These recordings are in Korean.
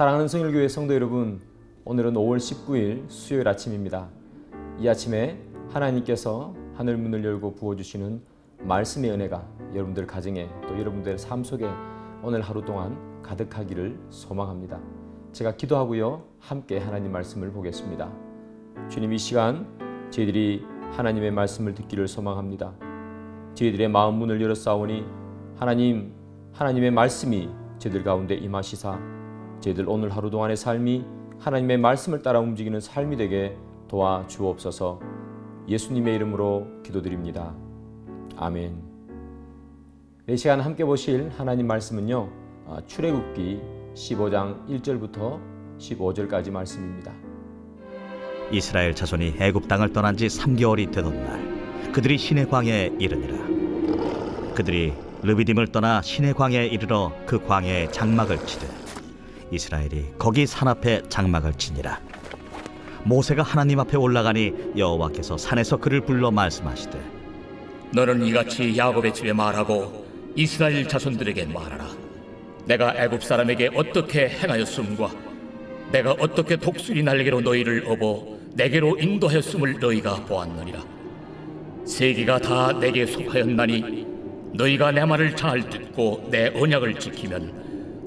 사랑하는 성일교회 성도 여러분, 오늘은 5월 19일 수요일 아침입니다. 이 아침에 하나님께서 하늘 문을 열고 부어주시는 말씀의 은혜가 여러분들 가정에 또 여러분들의 삶 속에 오늘 하루 동안 가득하기를 소망합니다. 제가 기도하고요. 함께 하나님 말씀을 보겠습니다. 주님 이 시간 저희들이 하나님의 말씀을 듣기를 소망합니다. 저희들의 마음 문을 열어 싸우니 하나님 하나님의 말씀이 저희들 가운데 임하시사 저희들 오늘 하루 동안의 삶이 하나님의 말씀을 따라 움직이는 삶이 되게 도와 주옵소서. 예수님의 이름으로 기도드립니다. 아멘. 이 시간 함께 보실 하나님 말씀은요. 아, 출애굽기 15장 1절부터 15절까지 말씀입니다. 이스라엘 자손이 애굽 땅을 떠난 지 3개월이 되던 날 그들이 광야에 이르니라 그들이 르비딤을 떠나 광야에 이르러 그 광야에 장막을 치되 이스라엘이 거기 산 앞에 장막을 치니라 모세가 하나님 앞에 올라가니 여호와께서 산에서 그를 불러 말씀하시되 너는 이같이 야곱의 집에 말하고 이스라엘 자손들에게 말하라. 내가 애굽 사람에게 어떻게 행하였음과 내가 어떻게 독수리 날개로 너희를 업어 내게로 인도하였음을 너희가 보았느니라. 세계가 다 내게 속하였나니 너희가 내 말을 잘 듣고 내 언약을 지키면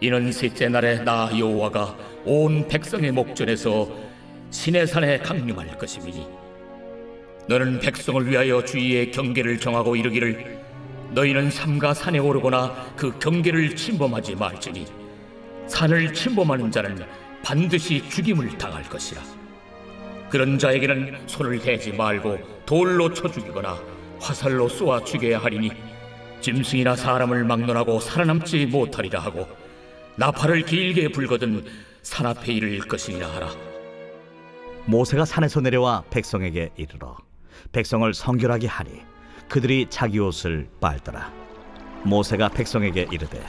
이는 셋째 날에 나 여호와가 온 백성의 목전에서 시내산에 강림할 것임이니 너는 백성을 위하여 주위의 경계를 정하고 이르기를 너희는 삼가 산에 오르거나 그 경계를 침범하지 말지니 산을 침범하는 자는 반드시 죽임을 당할 것이라. 그런 자에게는 손을 대지 말고 돌로 쳐 죽이거나 화살로 쏘아 죽여야 하리니 짐승이나 사람을 막론하고 살아남지 못하리라 하고 나팔을 길게 불거든 산 앞에 이를 것이니라 하라. 모세가 산에서 내려와 백성에게 이르러 백성을 성결하게 하니 그들이 자기 옷을 빨더라 모세가 백성에게 이르되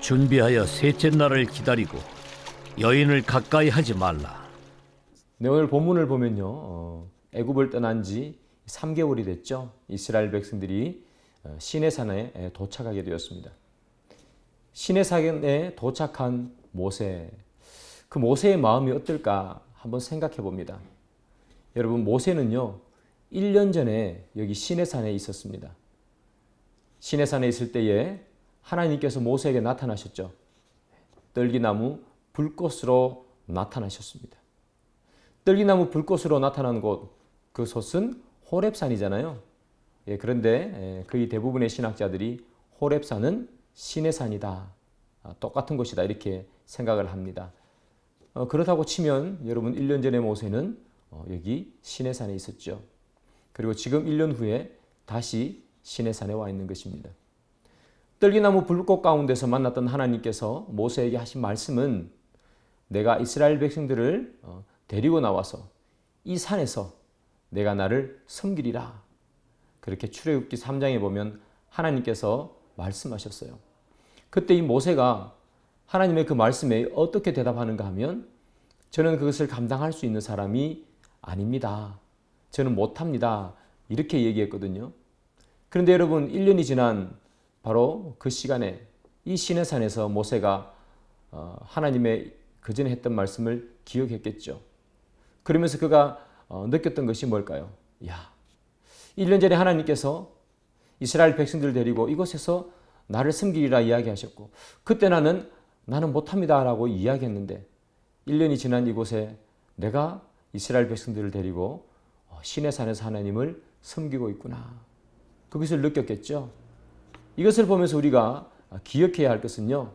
준비하여 셋째 날을 기다리고 여인을 가까이 하지 말라. 네, 오늘 본문을 보면요. 어, 애굽을 떠난 지 3개월이 됐죠. 이스라엘 백성들이 어, 시내산에 에, 도착하게 되었습니다. 시내산에 도착한 모세. 그 모세의 마음이 어떨까 한번 생각해 봅니다. 여러분 모세는요. 1년 전에 여기 시내산에 있었습니다. 시내산에 있을 때에 하나님께서 모세에게 나타나셨죠. 떨기나무 불꽃으로 나타나셨습니다. 떨기나무 불꽃으로 나타난 곳, 그 곳은 호렙산이잖아요. 예, 그런데 예, 거의 대부분의 신학자들이 호렙산은 신의 산이다. 아, 똑같은 곳이다. 이렇게 생각을 합니다. 어, 그렇다고 치면 여러분 1년 전의 모세는 어, 여기 신의 산에 있었죠. 그리고 지금 1년 후에 다시 신의 산에 와 있는 것입니다. 떨기나무 불꽃 가운데서 만났던 하나님께서 모세에게 하신 말씀은 내가 이스라엘 백성들을 어, 데리고 나와서 이 산에서 내가 나를 섬기리라. 그렇게 출애굽기 3장에 보면 하나님께서 말씀하셨어요. 그때 이 모세가 하나님의 그 말씀에 어떻게 대답하는가 하면 저는 그것을 감당할 수 있는 사람이 아닙니다. 저는 못합니다. 이렇게 얘기했거든요. 그런데 여러분 1년이 지난 바로 그 시간에 이 시내산에서 모세가 어, 하나님의 그 전에 했던 말씀을 기억했겠죠. 그러면서 그가 어, 느꼈던 것이 뭘까요? 야, 1년 전에 하나님께서 이스라엘 백성들을 데리고 이곳에서 나를 섬기리라 이야기하셨고 그때 나는 나는 못합니다라고 이야기했는데 1년이 지난 이곳에 내가 이스라엘 백성들을 데리고 어, 신의 산에서 하나님을 섬기고 있구나. 그것을 느꼈겠죠. 이것을 보면서 우리가 기억해야 할 것은요.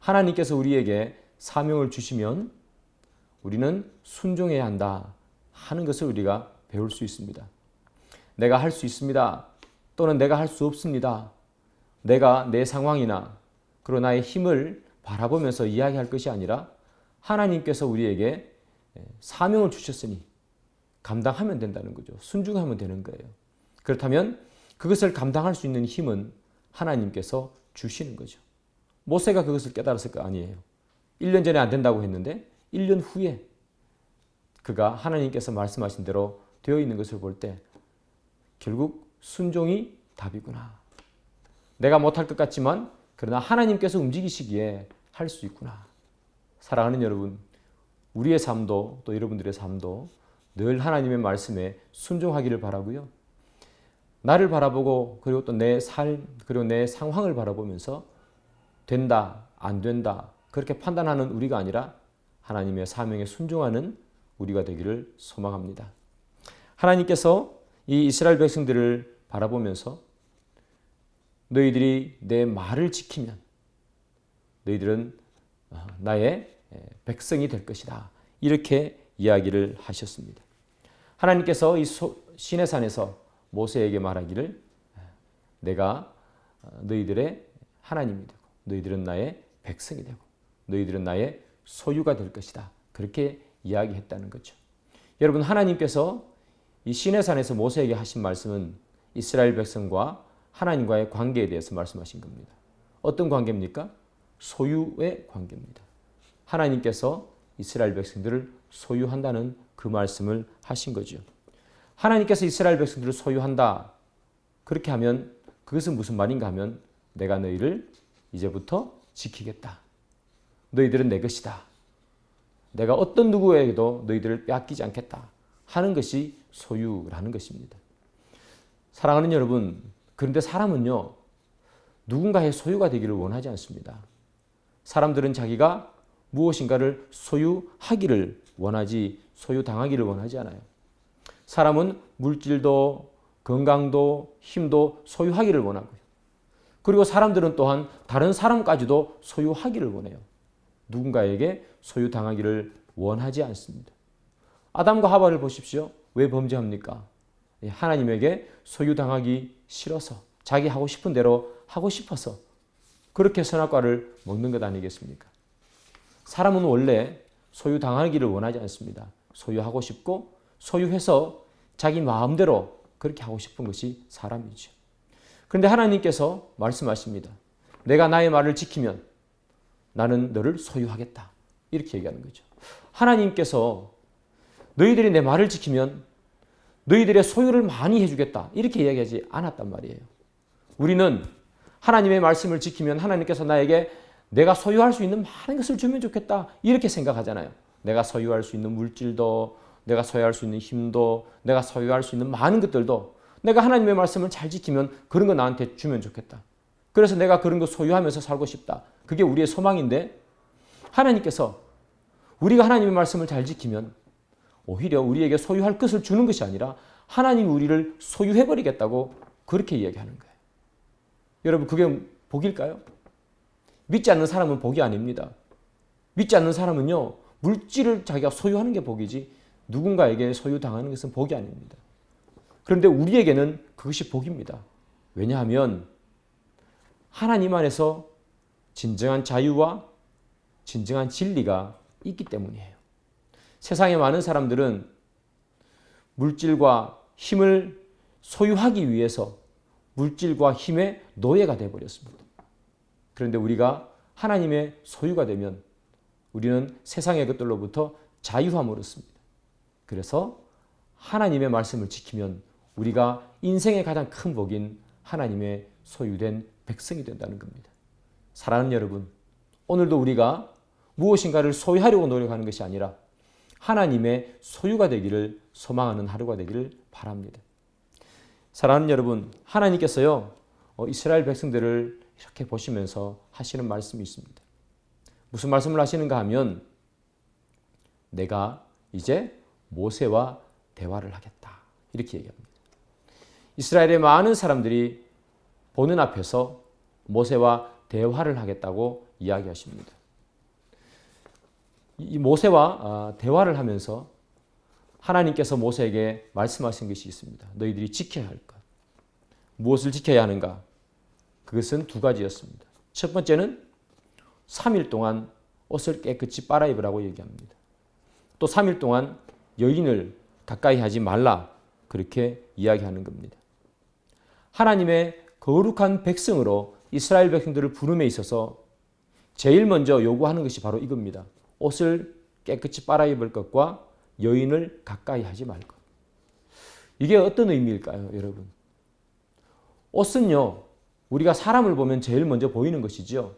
하나님께서 우리에게 사명을 주시면 우리는 순종해야 한다 하는 것을 우리가 배울 수 있습니다. 내가 할 수 있습니다. 또는 내가 할 수 없습니다. 내가 내 상황이나 그리고 나의 힘을 바라보면서 이야기할 것이 아니라 하나님께서 우리에게 사명을 주셨으니 감당하면 된다는 거죠. 순종하면 되는 거예요. 그렇다면 그것을 감당할 수 있는 힘은 하나님께서 주시는 거죠. 모세가 그것을 깨달았을 거 아니에요. 1년 전에 안 된다고 했는데 1년 후에 그가 하나님께서 말씀하신 대로 되어 있는 것을 볼 때 결국 순종이 답이구나. 내가 못할 것 같지만 그러나 하나님께서 움직이시기에 할 수 있구나. 사랑하는 여러분, 우리의 삶도 또 여러분들의 삶도 늘 하나님의 말씀에 순종하기를 바라고요. 나를 바라보고 그리고 또 내 삶 그리고 내 상황을 바라보면서 된다 안 된다 그렇게 판단하는 우리가 아니라 하나님의 사명에 순종하는 우리가 되기를 소망합니다. 하나님께서 이 이스라엘 백성들을 바라보면서 너희들이 내 말을 지키면 너희들은 어, 나의 백성이 될 것이다. 이렇게 이야기를 하셨습니다. 하나님께서 이 신의 산에서 모세에게 말하기를 내가 어, 너희들의 하나님이 되고 너희들은 나의 백성이 되고 너희들은 나의 소유가 될 것이다. 그렇게 이야기했다는 거죠. 여러분 하나님께서 이 신의 산에서 모세에게 하신 말씀은 이스라엘 백성과 하나님과의 관계에 대해서 말씀하신 겁니다. 어떤 관계입니까? 소유의 관계입니다. 하나님께서 이스라엘 백성들을 소유한다는 그 말씀을 하신 거죠. 하나님께서 이스라엘 백성들을 소유한다. 그렇게 하면 그것은 무슨 말인가 하면 내가 너희를 이제부터 지키겠다. 너희들은 내 것이다. 내가 어떤 누구에게도 너희들을 빼앗기지 않겠다. 하는 것이 소유라는 것입니다. 사랑하는 여러분, 그런데 사람은요, 누군가의 소유가 되기를 원하지 않습니다. 사람들은 자기가 무엇인가를 소유하기를 원하지, 소유당하기를 원하지 않아요. 사람은 물질도, 건강도, 힘도 소유하기를 원하고요. 그리고 사람들은 또한 다른 사람까지도 소유하기를 원해요. 누군가에게 소유당하기를 원하지 않습니다. 아담과 하와를 보십시오. 왜 범죄합니까? 예, 하나님에게 소유당하기 싫어서 자기 하고 싶은 대로 하고 싶어서 그렇게 선악과를 먹는 것 아니겠습니까? 사람은 원래 소유당하기를 원하지 않습니다. 소유하고 싶고 소유해서 자기 마음대로 그렇게 하고 싶은 것이 사람이죠. 그런데 하나님께서 말씀하십니다. 내가 나의 말을 지키면 나는 너를 소유하겠다. 이렇게 얘기하는 거죠. 하나님께서 너희들이 내 말을 지키면 너희들의 소유를 많이 해주겠다. 이렇게 이야기하지 않았단 말이에요. 우리는 하나님의 말씀을 지키면 하나님께서 나에게 내가 소유할 수 있는 많은 것을 주면 좋겠다. 이렇게 생각하잖아요. 내가 소유할 수 있는 물질도, 내가 소유할 수 있는 힘도, 내가 소유할 수 있는 많은 것들도 내가 하나님의 말씀을 잘 지키면 그런 거 나한테 주면 좋겠다. 그래서 내가 그런 거 소유하면서 살고 싶다. 그게 우리의 소망인데 하나님께서 우리가 하나님의 말씀을 잘 지키면 오히려 우리에게 소유할 것을 주는 것이 아니라 하나님이 우리를 소유해버리겠다고 그렇게 이야기하는 거예요. 여러분, 그게 복일까요? 믿지 않는 사람은 복이 아닙니다. 믿지 않는 사람은요, 물질을 자기가 소유하는 게 복이지 누군가에게 소유당하는 것은 복이 아닙니다. 그런데 우리에게는 그것이 복입니다. 왜냐하면 하나님 안에서 진정한 자유와 진정한 진리가 있기 때문이에요. 세상에 많은 사람들은 물질과 힘을 소유하기 위해서 물질과 힘의 노예가 되어 버렸습니다. 그런데 우리가 하나님의 소유가 되면 우리는 세상의 것들로부터 자유함을 얻습니다. 그래서 하나님의 말씀을 지키면 우리가 인생의 가장 큰 복인 하나님의 소유된 백성이 된다는 겁니다. 사랑하는 여러분, 오늘도 우리가 무엇인가를 소유하려고 노력하는 것이 아니라 하나님의 소유가 되기를 소망하는 하루가 되기를 바랍니다. 사랑하는 여러분, 하나님께서요, 어, 이스라엘 백성들을 이렇게 보시면서 하시는 말씀이 있습니다. 무슨 말씀을 하시는가 하면, 내가 이제 모세와 대화를 하겠다. 이렇게 얘기합니다. 이스라엘의 많은 사람들이 보는 앞에서 모세와 대화를 하겠다고 이야기하십니다. 이 모세와 아, 대화를 하면서 하나님께서 모세에게 말씀하신 것이 있습니다. 너희들이 지켜야 할 것. 무엇을 지켜야 하는가? 그것은 두 가지였습니다. 첫 번째는 3일 동안 옷을 깨끗이 빨아 입으라고 얘기합니다. 또 3일 동안 여인을 가까이 하지 말라. 그렇게 이야기하는 겁니다. 하나님의 거룩한 백성으로 이스라엘 백성들을 부름에 있어서 제일 먼저 요구하는 것이 바로 이겁니다. 옷을 깨끗이 빨아 입을 것과 여인을 가까이 하지 말 것. 이게 어떤 의미일까요, 여러분? 옷은요, 우리가 사람을 보면 제일 먼저 보이는 것이죠.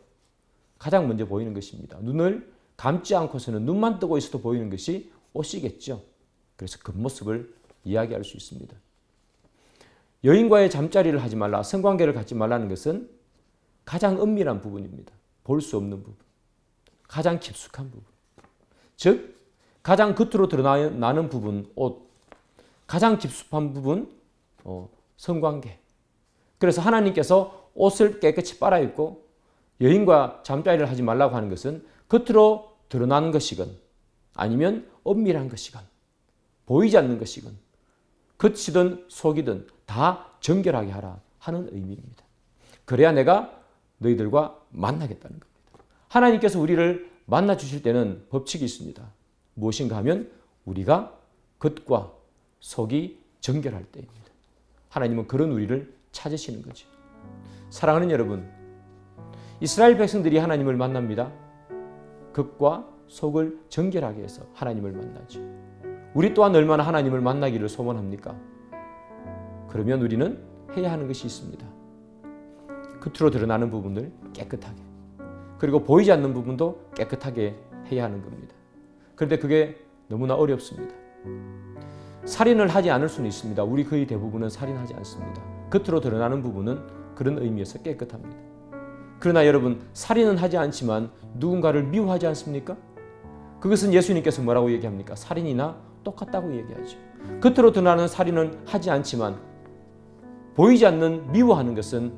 가장 먼저 보이는 것입니다. 눈을 감지 않고서는 눈만 뜨고 있어도 보이는 것이 옷이겠죠. 그래서 겉모습을 이야기할 수 있습니다. 여인과의 잠자리를 하지 말라, 성관계를 갖지 말라는 것은 가장 은밀한 부분입니다. 볼 수 없는 부분. 가장 깊숙한 부분. 즉, 가장 겉으로 드러나는 부분, 옷. 가장 깊숙한 부분, 어, 성관계. 그래서 하나님께서 옷을 깨끗이 빨아입고 여인과 잠자리를 하지 말라고 하는 것은 겉으로 드러나는 것이건 아니면 엄밀한 것이건 보이지 않는 것이건 겉이든 속이든 다 정결하게 하라 하는 의미입니다. 그래야 내가 너희들과 만나겠다는 겁니다. 하나님께서 우리를 만나 주실 때는 법칙이 있습니다. 무엇인가 하면 우리가 겉과 속이 정결할 때입니다. 하나님은 그런 우리를 찾으시는 거죠. 사랑하는 여러분, 이스라엘 백성들이 하나님을 만납니다. 겉과 속을 정결하게 해서 하나님을 만나죠. 우리 또한 얼마나 하나님을 만나기를 소원합니까? 그러면 우리는 해야 하는 것이 있습니다. 겉으로 드러나는 부분을 깨끗하게 그리고 보이지 않는 부분도 깨끗하게 해야 하는 겁니다. 그런데 그게 너무나 어렵습니다. 살인을 하지 않을 수는 있습니다. 우리 거의 대부분은 살인하지 않습니다. 겉으로 드러나는 부분은 그런 의미에서 깨끗합니다. 그러나 여러분 살인은 하지 않지만 누군가를 미워하지 않습니까? 그것은 예수님께서 뭐라고 얘기합니까? 살인이나 똑같다고 얘기하죠. 겉으로 드러나는 살인은 하지 않지만 보이지 않는 미워하는 것은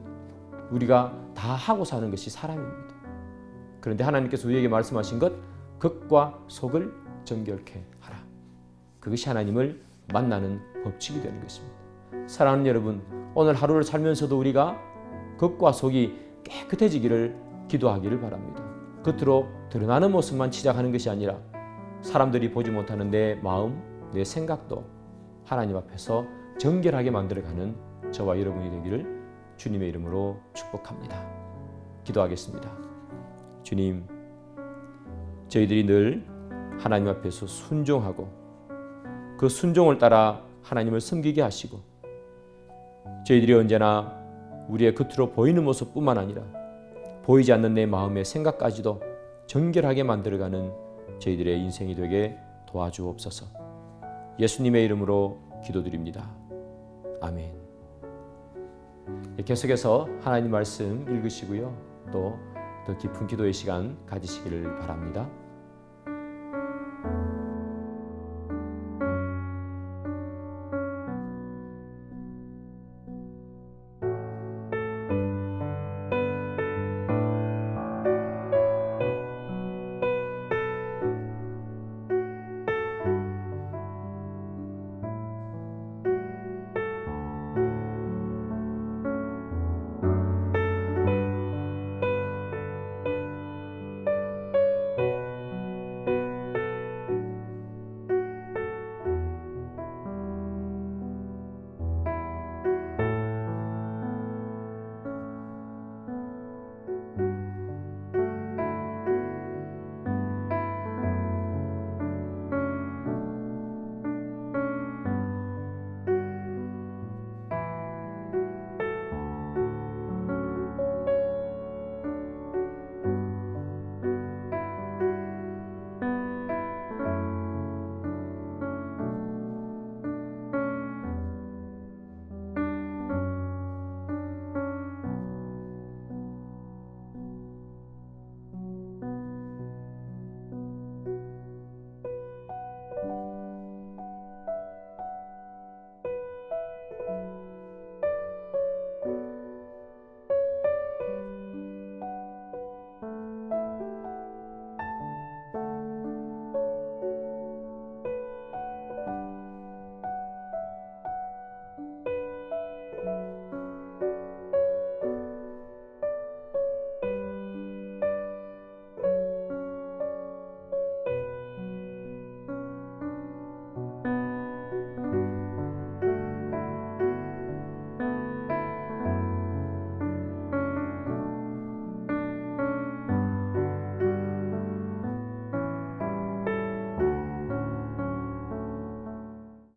우리가 다 하고 사는 것이 사람입니다. 그런데 하나님께서 우리에게 말씀하신 것 겉과 속을 정결케 하라. 그것이 하나님을 만나는 법칙이 되는 것입니다. 사랑하는 여러분, 오늘 하루를 살면서도 우리가 겉과 속이 깨끗해지기를 기도하기를 바랍니다. 겉으로 드러나는 모습만 치장하는 것이 아니라 사람들이 보지 못하는 내 마음, 내 생각도 하나님 앞에서 정결하게 만들어가는 저와 여러분이 되기를 주님의 이름으로 축복합니다. 기도하겠습니다. 주님, 저희들이 늘 하나님 앞에서 순종하고 그 순종을 따라 하나님을 섬기게 하시고 저희들이 언제나 우리의 겉으로 보이는 모습뿐만 아니라 보이지 않는 내 마음의 생각까지도 정결하게 만들어가는 저희들의 인생이 되게 도와주옵소서. 예수님의 이름으로 기도드립니다. 아멘. 계속해서 하나님 말씀 읽으시고요. 또 더 깊은 기도의 시간 가지시기를 바랍니다.